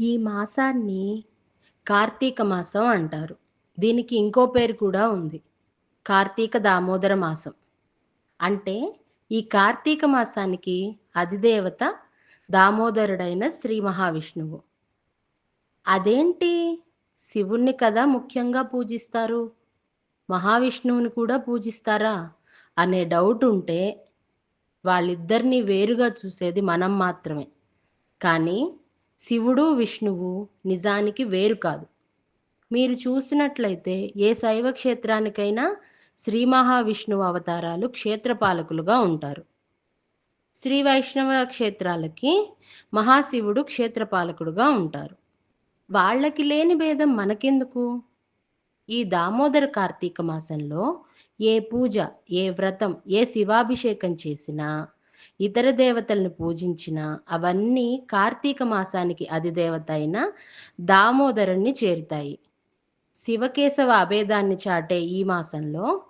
ఈ మాసాన్ని కార్తీక మాసం అంటారు. దీనికి ఇంకో పేరు కూడా ఉంది. కార్తీక దామోదర మాసం. అంటే ఈ కార్తీక మాసానికి అధిదేవత దామోదరుడైన శ్రీ మహావిష్ణువు. అదేంటి శివుణ్ణి కదా ముఖ్యంగా పూజిస్తారు. మహావిష్ణువుని కూడా పూజిస్తారా? అనే డౌట్ ఉంటే వాళ్ళిద్దరిని వేరుగా చూసేది మనం మాత్రమే. కానీ శివుడు, విష్ణువు నిజానికి వేరు కాదు. మీరు చూసినట్లయితే ఏ శైవ క్షేత్రానికైనా శ్రీ మహావిష్ణువు అవతారాలు క్షేత్రపాలకులుగా ఉంటారు. శ్రీ వైష్ణవ క్షేత్రాలకి మహాశివుడు క్షేత్రపాలకుడుగా ఉంటారు. వాళ్ళకి లేని భేదం మనకెందుకు? ఈ దామోదర కార్తీక మాసంలో ఏ పూజ, ఏ వ్రతం, ఏ శివాభిషేకం చేసినా, ఇతర దేవతలను పూజించినా అవన్నీ కార్తీక మాసానికి అధిదేవత అయిన దామోదరుణ్ణి చేరుతాయి. శివకేశవ అభేదాన్ని చాటే ఈ మాసంలో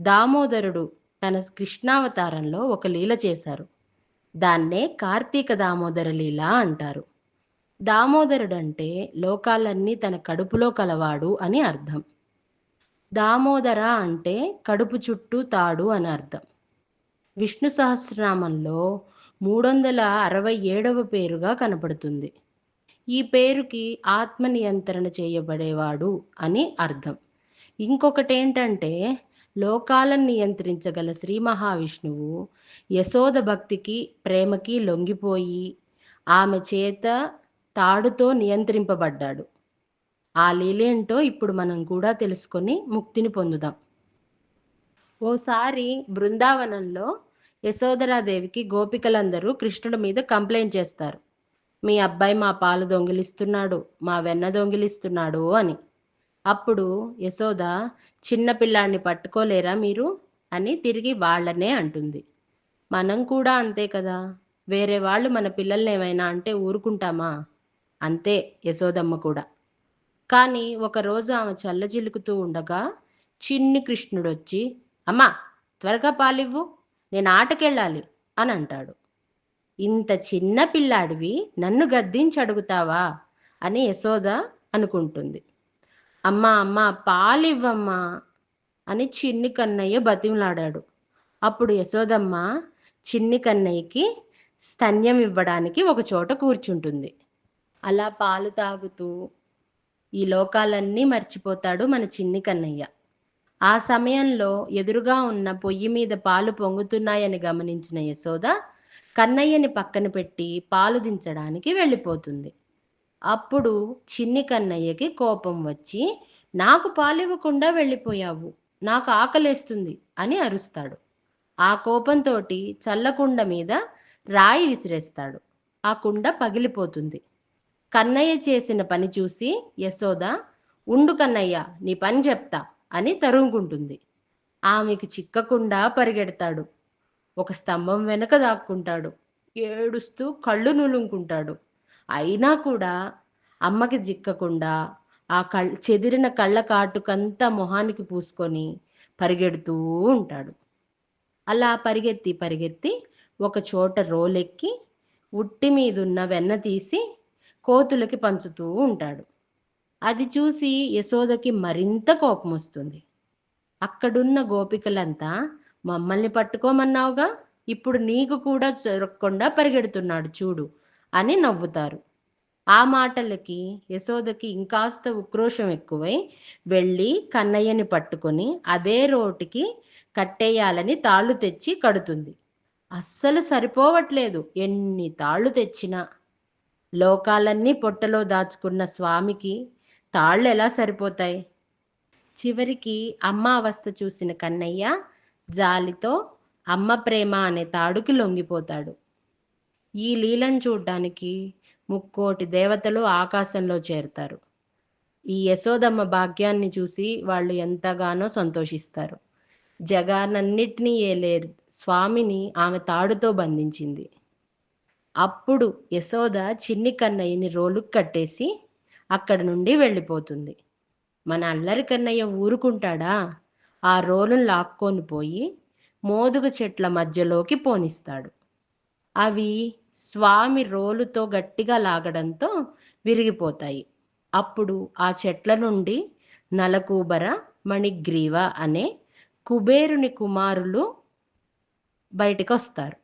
దామోదరుడు తన కృష్ణావతారంలో ఒక లీల చేశారు. దాన్నే కార్తీక దామోదర లీల అంటారు. దామోదరుడంటే లోకాలన్నీ తన కడుపులో కలవాడు అని అర్థం. దామోదర అంటే కడుపు చుట్టూ తాడు అని అర్థం. విష్ణు సహస్రనామంలో వందల అరవై ఏడవ పేరుగా కనపడుతుంది. ఈ పేరుకి ఆత్మ నియంత్రణ చేయబడేవాడు అని అర్థం. ఇంకొకటేంటంటే లోకాలను నియంత్రించగల శ్రీ మహావిష్ణువు యశోద భక్తికి, ప్రేమకి లొంగిపోయి ఆమె చేత తాడుతో నియంత్రింపబడ్డాడు. ఆ లీలేంటో ఇప్పుడు మనం కూడా తెలుసుకొని ముక్తిని పొందుదాం. ఓసారి బృందావనంలో యశోధరాదేవికి గోపికలందరూ కృష్ణుడి మీద కంప్లైంట్ చేస్తారు. మీ అబ్బాయి మా పాలు దొంగిలిస్తున్నాడు, మా వెన్న దొంగిలిస్తున్నాడు అని. అప్పుడు యశోద చిన్నపిల్లాన్ని పట్టుకోలేరా మీరు? అని తిరిగి వాళ్ళనే అంటుంది. మనం కూడా అంతే కదా! వేరే వాళ్ళు మన పిల్లల్ని ఏమైనా అంటే ఊరుకుంటామా? అంతే యశోదమ్మ కూడా. కానీ ఒకరోజు ఆమె చల్లజిలుకుతూ ఉండగా చిన్ని కృష్ణుడొచ్చి అమ్మా త్వరగా పాలివ్వు నేను ఆటకెళ్ళాలి అని అంటాడు. ఇంత చిన్న పిల్లాడివి నన్ను గద్దించి అడుగుతావా? అని యశోద అనుకుంటుంది. అమ్మా అమ్మ పాలివ్వమ్మా అని చిన్ని కన్నయ్య బతిమలాడాడు. అప్పుడు యశోదమ్మ చిన్ని కన్నయ్యకి స్తన్యం ఇవ్వడానికి ఒక చోట కూర్చుంటుంది. అలా పాలు తాగుతూ ఈ లోకాలన్నీ మర్చిపోతాడు మన చిన్ని కన్నయ్య. ఆ సమయంలో ఎదురుగా ఉన్న పొయ్యి మీద పాలు పొంగుతున్నాయని గమనించిన యశోద కన్నయ్యని పక్కన పెట్టి పాలు దించడానికి వెళ్ళిపోతుంది. అప్పుడు చిన్ని కన్నయ్యకి కోపం వచ్చి నాకు పాలు ఇవ్వకుండా వెళ్ళిపోయావు. నాకు ఆకలేస్తుంది అని అరుస్తాడు. ఆ కోపంతోటి చల్లకుండ మీద రాయి విసిరేస్తాడు. ఆ కుండ పగిలిపోతుంది. కన్నయ్య చేసిన పని చూసి యశోద ఉండు కన్నయ్య నీ పని చెప్తా అని తరుముకుంటుంది. ఆమెకి చిక్కకుండా పరిగెడతాడు. ఒక స్తంభం వెనక దాక్కుంటాడు. ఏడుస్తూ కళ్ళు నులుంకుంటాడు అయినా కూడా అమ్మకి చిక్కకుండా ఆ కళ్ చెదిరిన కళ్ళ కాటుకంతా మొహానికి పూసుకొని పరిగెడుతూ ఉంటాడు. అలా పరిగెత్తి పరిగెత్తి ఒక చోట రోలెక్కి ఉట్టి మీదున్న వెన్న తీసి కోతులకి పంచుతూ ఉంటాడు. అది చూసి యశోదకి మరింత కోపం వస్తుంది అక్కడున్న గోపికలంతా మమ్మల్ని పట్టుకోమన్నావుగా ఇప్పుడు నీకు కూడా దొరక్కుండా పరిగెడుతున్నాడు చూడు అని నవ్వుతారు. ఆ మాటలకి యశోదకి ఇంకాస్త ఉక్రోషం ఎక్కువై వెళ్ళి కన్నయ్యని పట్టుకొని అదే రోటికి కట్టేయాలని తాళ్ళు తెచ్చి కడుతుంది. అస్సలు సరిపోవట్లేదు ఎన్ని తాళ్ళు తెచ్చినా. లోకాలన్నీ పొట్టలో దాచుకున్న స్వామికి తాళ్ళు ఎలా సరిపోతాయి? చివరికి అమ్మ అవస్థ చూసిన కన్నయ్య జాలితో అమ్మ ప్రేమ అనే తాడుకి లొంగిపోతాడు. ఈ లీలను చూడ్డానికి ముక్కోటి దేవతలు ఆకాశంలో చేరుతారు ఈ యశోదమ్మ భాగ్యాన్ని చూసి వాళ్ళు ఎంతగానో సంతోషిస్తారు. జగానన్నిటినీ ఏలేరు స్వామిని ఆమె తాడుతో బంధించింది. అప్పుడు యశోద చిన్ని కన్నయ్యని రోలుకి కట్టేసి అక్కడి నుండి వెళ్ళిపోతుంది. మన అల్లరి కన్నయ్య ఊరుకుంటాడా? ఆ రోలుని లాక్కొని పోయి మోదుగు చెట్ల మధ్యలోకి పోనిస్తాడు. అవి స్వామి రోలుతో గట్టిగా లాగడంతో విరిగిపోతాయి అప్పుడు ఆ చెట్ల నుండి నలకూబర మణిగ్రీవ అనే కుబేరుని కుమారులు బయటికి వస్తారు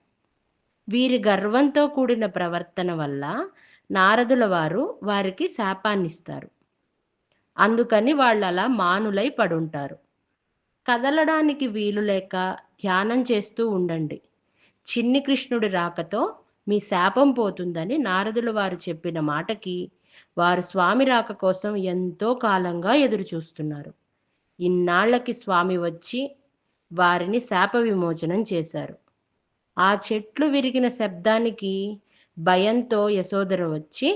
వీరి గర్వంతో కూడిన ప్రవర్తన వల్ల నారదుల వారు వారికి శాపాన్నిస్తారు. అందుకని వాళ్ళు అలా మానులై పడుంటారు. కదలడానికి వీలు లేక ధ్యానం చేస్తూ ఉండండి. చిన్ని కృష్ణుడి రాకతో మీ శాపం పోతుందని నారదుల వారు చెప్పిన మాటకి వారు స్వామి రాక కోసం ఎంతో కాలంగా ఎదురు చూస్తున్నారు ఇన్నాళ్ళకి స్వామి వచ్చి వారిని శాప విమోచనం చేశారు. ఆ చెట్లు విరిగిన శబ్దానికి భయంతో యశోదర వచ్చి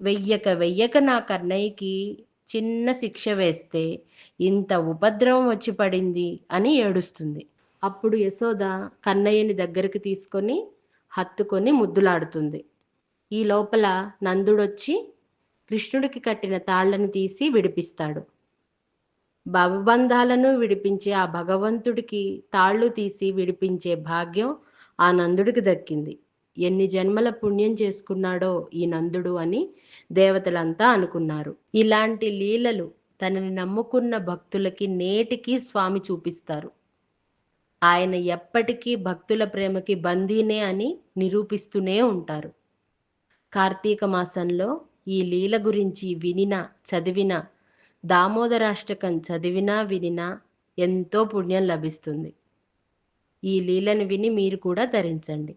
వెయ్యక వెయ్యక నా కన్నయ్యకి చిన్న శిక్ష వేస్తే ఇంత ఉపద్రవం వచ్చి పడింది అని ఏడుస్తుంది. అప్పుడు యశోద కన్నయ్యని దగ్గరికి తీసుకొని హత్తుకొని ముద్దులాడుతుంది. ఈ లోపల నందుడొచ్చి కృష్ణుడికి కట్టిన తాళ్ళను తీసి విడిపిస్తాడు. భవబంధాలను విడిపించే ఆ భగవంతుడికి తాళ్ళు తీసి విడిపించే భాగ్యం ఆ నందుడికి దక్కింది. ఎన్ని జన్మల పుణ్యం చేసుకున్నాడో ఈ నందుడు అని దేవతలంతా అనుకున్నారు. ఇలాంటి లీలలు తనని నమ్ముకున్న భక్తులకి నేటికి స్వామి చూపిస్తారు. ఆయన ఎప్పటికీ భక్తుల ప్రేమకి బందీనే అని నిరూపిస్తూనే ఉంటారు. కార్తీక మాసంలో ఈ లీల గురించి వినినా చదివిన దామోదరాష్టకం చదివినా వినినా ఎంతో పుణ్యం లభిస్తుంది. ఈ లీలను విని మీరు కూడా ధరించండి.